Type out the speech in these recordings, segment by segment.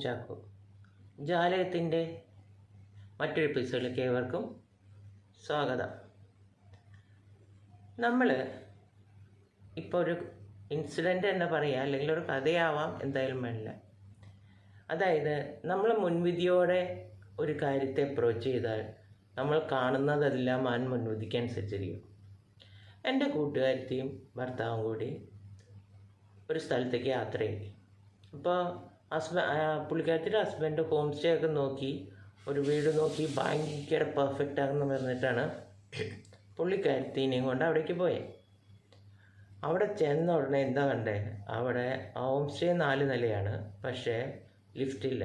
ചാക്കോ ജാലകത്തിന്റെ മറ്റൊരു എപ്പിസോഡിലേക്ക് ഏവർക്കും സ്വാഗതം. നമ്മൾ ഇപ്പോൾ ഒരു ഇൻസിഡന്റ് എന്ന് പറയുക അല്ലെങ്കിൽ ഒരു കഥയാവാം എന്തായാലും വേണ്ട അതായത് നമ്മൾ മുൻവിധിയോടെ ഒരു കാര്യത്തെ അപ്രോച്ച് ചെയ്താൽ നമ്മൾ കാണുന്നതെല്ലാം ആ മുൻവിധിക്ക് അനുസരിച്ചിരിക്കും. എന്റെ കൂട്ടുകാരത്തെയും ഭർത്താവും കൂടി ഒരു സ്ഥലത്തേക്ക് യാത്ര അപ്പോൾ ഹസ്ബ പുള്ളിക്കാരത്തിന്റെ ഹസ്ബൻഡ് ഹോം സ്റ്റേ ഒക്കെ നോക്കി ഒരു വീട് നോക്കി ഭയങ്കര പെർഫെക്റ്റ് ആണെന്ന് പറഞ്ഞിട്ടാണ് പുള്ളിക്കാരത്തിനെയും കൊണ്ട് അവിടേക്ക് പോയത് അവിടെ ചെന്ന ഉടനെ എന്താ കണ്ടേ? അവിടെ ഹോം സ്റ്റേ നാല് നിലയാണ് പക്ഷേ ലിഫ്റ്റില്ല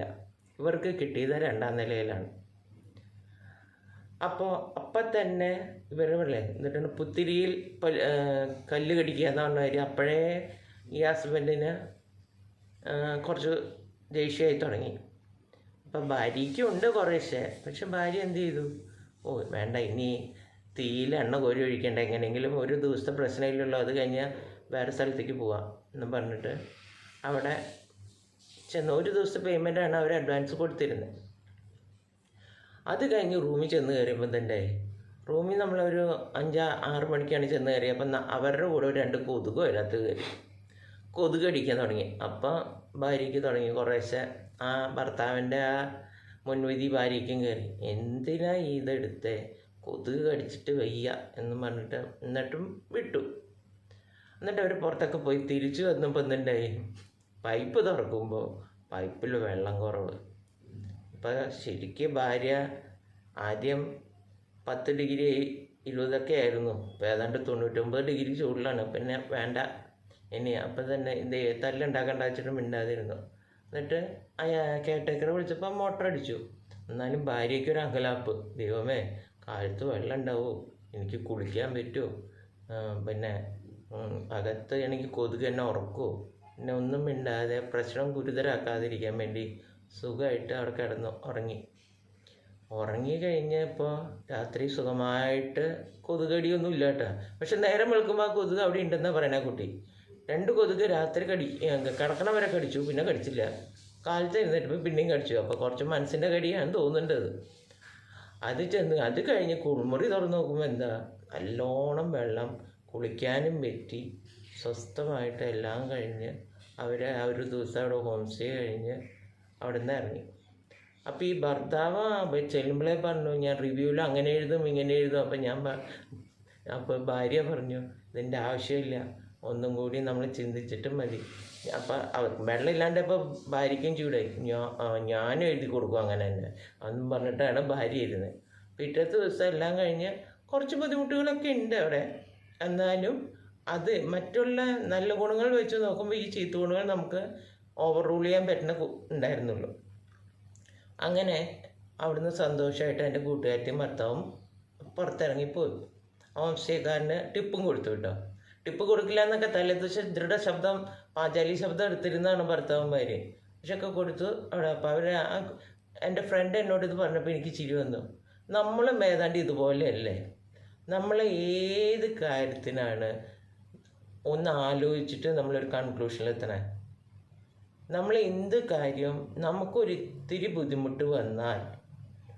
ഇവർക്ക് കിട്ടിയത് രണ്ടാം നിലയിലാണ്. അപ്പോൾ അപ്പം തന്നെ പറയേ എന്നിട്ടാണ് പുത്തിരിയിൽ കല്ല് കടിക്കുക എന്നാണ് കാര്യം. അപ്പോഴേ ഈ ഹസ്ബൻഡിന് കുറച്ച് ദേഷ്യമായി തുടങ്ങി. അപ്പം ഭാര്യയ്ക്കും ഉണ്ട് കുറേശ്ശെ. പക്ഷെ ഭാര്യ എന്ത് ചെയ്തു? ഓ വേണ്ട ഇനി തീയിൽ എണ്ണ കോരി ഒഴിക്കേണ്ട. എങ്ങനെയെങ്കിലും ഒരു ദിവസത്തെ പ്രശ്നമില്ലല്ലോ. അത് കഴിഞ്ഞാൽ വേറെ സ്ഥലത്തേക്ക് പോവാം എന്ന് പറഞ്ഞിട്ട് അവിടെ ചെന്ന് ഒരു ദിവസത്തെ പേയ്മെന്റാണ് അവർ അഡ്വാൻസ് കൊടുത്തിരുന്നത് അത് കഴിഞ്ഞ് റൂമിൽ ചെന്ന് കയറിയപ്പോൾ തന്നെ റൂമിൽ നമ്മളൊരു അഞ്ച് ആറ് മണിക്കാണ് ചെന്ന് കയറിയത് അപ്പം അവരുടെ കൂടെ ഒരു രണ്ട് കൊതുകും അതിനകത്ത് കയറി. കൊതുക് അടിക്കാൻ തുടങ്ങി. അപ്പം ഭാര്യയ്ക്ക് തുടങ്ങി. കുറേശ്ശെ ആ ഭർത്താവിന്റെ ആ മുൻവിധി ഭാര്യയ്ക്കും കയറി എന്തിനാ ഇതെടുത്തേ? കൊതുക് കടിച്ചിട്ട് വയ്യ എന്ന് പറഞ്ഞിട്ട് എന്നിട്ടും വിട്ടു. എന്നിട്ട് അവർ പുറത്തൊക്കെ പോയി തിരിച്ചു വന്നപ്പോൾ എന്തുണ്ടായി? പൈപ്പ് തുറക്കുമ്പോൾ പൈപ്പിൽ വെള്ളം കുറവ്. ഇപ്പം ശരിക്കും ഭാര്യ ആദ്യം പത്ത് ഡിഗ്രി ഇരുപതൊക്കെ ആയിരുന്നു. ഇപ്പം ഏതാണ്ട് തൊണ്ണൂറ്റൊമ്പത് ഡിഗ്രി ചൂടിലാണ്. പിന്നെ വേണ്ട ഇനി അപ്പം തന്നെ ഇത് തല്ലുണ്ടാക്കണ്ട വെച്ചിട്ട് മിണ്ടാതിരുന്നു. എന്നിട്ട് കേട്ടേക്കറെ വിളിച്ചപ്പോൾ മോട്ടർ അടിച്ചു. എന്നാലും ഭാര്യയ്ക്ക് ഒരു അകലാപ്പ്. ദൈവമേ കാലത്ത് വെള്ളം ഉണ്ടാവും എനിക്ക് കുളിക്കാൻ പറ്റുമോ പിന്നെ അകത്ത് എനിക്ക് കൊതുക് എന്നെ ഉറക്കുമോ പിന്നെ ഒന്നും മിണ്ടാതെ പ്രശ്നം ഗുരുതരാക്കാതിരിക്കാൻ വേണ്ടി സുഖമായിട്ട് അവിടെ കിടന്നു ഉറങ്ങി. ഉറങ്ങി കഴിഞ്ഞപ്പോൾ രാത്രി സുഖമായിട്ട് കൊതുകടിയൊന്നും ഇല്ല കേട്ടോ പക്ഷെ നേരം വെളുക്കുമ്പോൾ ആ കൊതുക് അവിടെ ഉണ്ടെന്നാണ് പറയണ കുട്ടി. രണ്ട് കൊതുക് രാത്രി കടി കിടക്കണ വരെ കടിച്ചു പിന്നെ കടിച്ചില്ല. കാലത്ത് എഴുന്നേറ്റപ്പോൾ പിന്നെയും കടിച്ചു. അപ്പോൾ കുറച്ച് മനസ്സിന്റെ കടിയാണ് തോന്നുന്നുണ്ടത് അത്. ചെന്ന് അത് കഴിഞ്ഞ് കുളിമുറി തുറന്ന് നോക്കുമ്പോൾ എന്താ? നല്ലോണം വെള്ളം കുളിക്കാനും പറ്റി. സ്വസ്ഥമായിട്ട് എല്ലാം കഴിഞ്ഞ് അവരെ ആ ഒരു ദിവസം അവിടെ ഹോം സ്റ്റേ കഴിഞ്ഞ് അവിടെ നിന്ന് ഇറങ്ങി. അപ്പോൾ ഈ ഭർത്താവ് ചെല്ലുമ്പോഴേ പറഞ്ഞു ഞാൻ റിവ്യൂവിൽ അങ്ങനെ എഴുതും ഇങ്ങനെ എഴുതും. അപ്പോൾ ഞാൻ അപ്പോൾ ഭാര്യ പറഞ്ഞു ഇതിന്റെ ആവശ്യമില്ല. ഒന്നും കൂടി നമ്മൾ ചിന്തിച്ചിട്ട് മതി. അപ്പം വെള്ളം ഇല്ലാണ്ടപ്പോൾ ഭാര്യയ്ക്കും ചൂടായി ഞാൻ ഞാനും എഴുതി കൊടുക്കും അങ്ങനെ തന്നെ. അന്നും പറഞ്ഞിട്ടാണ് ഭാര്യ ഇരുന്നത് പിറ്റത്തെ ദിവസം എല്ലാം കഴിഞ്ഞ് കുറച്ച് ബുദ്ധിമുട്ടുകളൊക്കെ ഉണ്ട് അവിടെ. എന്നാലും അത് മറ്റുള്ള നല്ല ഗുണങ്ങൾ വെച്ച് നോക്കുമ്പോൾ ഈ ചീത്ത ഗുണങ്ങൾ നമുക്ക് ഓവർ റൂൾ ചെയ്യാൻ പറ്റുന്ന ഉണ്ടായിരുന്നുള്ളൂ. അങ്ങനെ അവിടുന്ന് സന്തോഷമായിട്ട് എന്റെ കൂട്ടുകാരത്തെയും ഭർത്താവും പുറത്തിറങ്ങിപ്പോയി. ഹോം സ്റ്റേക്കാരന് ടിപ്പും കൊടുത്തു കേട്ടോ. ടിപ്പ് കൊടുക്കില്ല എന്നൊക്കെ തലേദിവസം ദൃഢ ശബ്ദം പാചാലി ശബ്ദം എടുത്തിരുന്നാണ് ഭർത്താവന്മാര്. പക്ഷെ ഒക്കെ കൊടുത്തു അവിടെ. അപ്പം അവർ എന്റെ ഫ്രണ്ട് എന്നോട് ഇത് പറഞ്ഞപ്പോൾ എനിക്ക് ചിരി വന്നു. നമ്മളും ഏതാണ്ട് ഇതുപോലെയല്ലേ? നമ്മൾ ഏത് കാര്യത്തിനാണ് ഒന്ന് ആലോചിച്ചിട്ട് നമ്മളൊരു കൺക്ലൂഷനിൽ എത്തണേ നമ്മൾ എന്ത് കാര്യം നമുക്കൊരിത്തിരി ബുദ്ധിമുട്ട് വന്നാൽ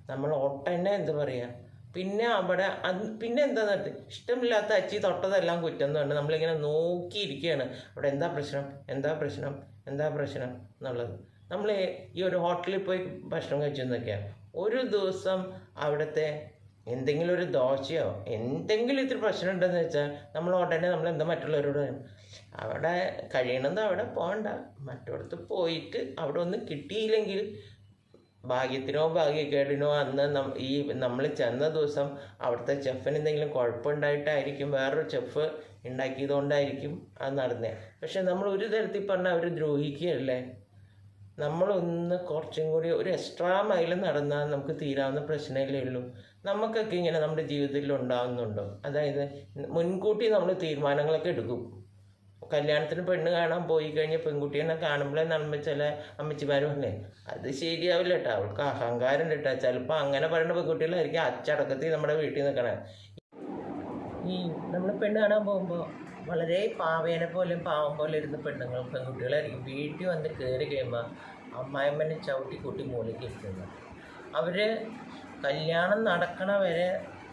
നമ്മൾ ഒട്ടന്നെ എന്താ പറയുക പിന്നെ അവിടെ അത് പിന്നെ എന്താ നടത്തി ഇഷ്ടമില്ലാത്ത അച്ചി തൊട്ടതെല്ലാം കുറ്റം എന്ന് പറഞ്ഞാൽ നമ്മളിങ്ങനെ നോക്കിയിരിക്കുകയാണ്. അവിടെ എന്താ പ്രശ്നം? എന്താ പ്രശ്നം? എന്താ പ്രശ്നം? എന്നുള്ളത്. നമ്മൾ ഈ ഒരു ഹോട്ടലിൽ പോയി ഭക്ഷണം കഴിച്ചെന്നൊക്കെയാണ് ഒരു ദിവസം അവിടുത്തെ എന്തെങ്കിലും ഒരു ദോശയോ എന്തെങ്കിലും ഇത്തിരി പ്രശ്നം ഉണ്ടെന്ന് വെച്ചാൽ നമ്മൾ ഉടനെ നമ്മൾ എന്താ മറ്റുള്ളവരോട് അവിടെ കഴിയണമെന്ന് അവിടെ പോകണ്ട മറ്റിടത്ത് പോയിട്ട് അവിടെ ഒന്നും കിട്ടിയില്ലെങ്കിൽ ഭാഗ്യത്തിനോ ഭാഗ്യക്കേടിനോ അന്ന് ഈ നമ്മൾ ചെന്ന ദിവസം അവിടുത്തെ ചെഫിന് എന്തെങ്കിലും കുഴപ്പമുണ്ടായിട്ടായിരിക്കും വേറൊരു ചെഫ് ഉണ്ടാക്കിയതുകൊണ്ടായിരിക്കും അത് നടന്നത് പക്ഷെ നമ്മൾ ഒരു തരത്തിൽ പറഞ്ഞാൽ അവർ ദ്രോഹിക്കുകയല്ലേ? നമ്മളൊന്ന് കുറച്ചും കൂടി ഒരു എക്സ്ട്രാ മൈൽ നടന്നാൽ നമുക്ക് തീരാവുന്ന പ്രശ്നമല്ലേ ഉള്ളൂ. നമുക്കൊക്കെ ഇങ്ങനെ നമ്മുടെ ജീവിതത്തിൽ ഉണ്ടാകുന്നുണ്ടോ അതായത് മുൻകൂട്ടി നമ്മൾ തീരുമാനങ്ങളൊക്കെ എടുക്കും. കല്യാണത്തിന് പെണ്ണ് കാണാൻ പോയി കഴിഞ്ഞ പെൺകുട്ടീനെ കാണുമ്പോഴേ നമ്മൾ ചില അമ്മച്ചിമാർ പറഞ്ഞേ അത് ശരിയാവില്ല കേട്ടോ അവൾക്ക് അഹങ്കാരം കേട്ടോ ചിലപ്പോൾ അങ്ങനെ പറയുന്ന പെൺകുട്ടികളായിരിക്കും അച്ചടക്കത്തിൽ നമ്മുടെ വീട്ടിൽ നിൽക്കണേ ഈ നമ്മൾ പെണ്ണ് കാണാൻ പോകുമ്പോൾ വളരെ പാവേനെ പോലെയും പാവം പോലെ ഇരുന്ന പെണ്ണുങ്ങളും പെൺകുട്ടികളായിരിക്കും വീട്ടിൽ വന്ന് കയറി കഴിയുമ്പോൾ അമ്മായിമ്മനെ ചവിട്ടി കൂട്ടി മൂലയ്ക്ക് ഇരുത്തുന്നത് അവർ കല്യാണം നടക്കണ വരെ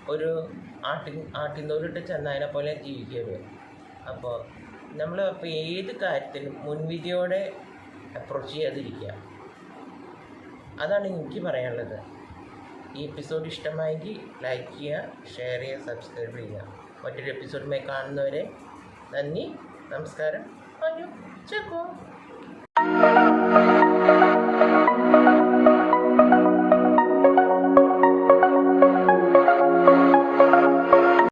ഒരു ആട്ടിൻ ആട്ടിൻതോലിട്ട് ചെന്നതിനെ പോലെ ജീവിക്കരുത് അപ്പോൾ നമ്മൾ അപ്പോൾ ഏത് കാര്യത്തിലും മുൻവിധിയോടെ അപ്രോച്ച് ചെയ്യാതിരിക്കുക. അതാണ് എനിക്ക് പറയാനുള്ളത്. ഈ എപ്പിസോഡ് ഇഷ്ടമായെങ്കിൽ ലൈക്ക് ചെയ്യുക ഷെയർ ചെയ്യുക സബ്സ്ക്രൈബ് ചെയ്യുക. മറ്റൊരു എപ്പിസോഡുമായി കാണുന്നവരെ നന്ദി നമസ്കാരം. അനു ചെക്കോ.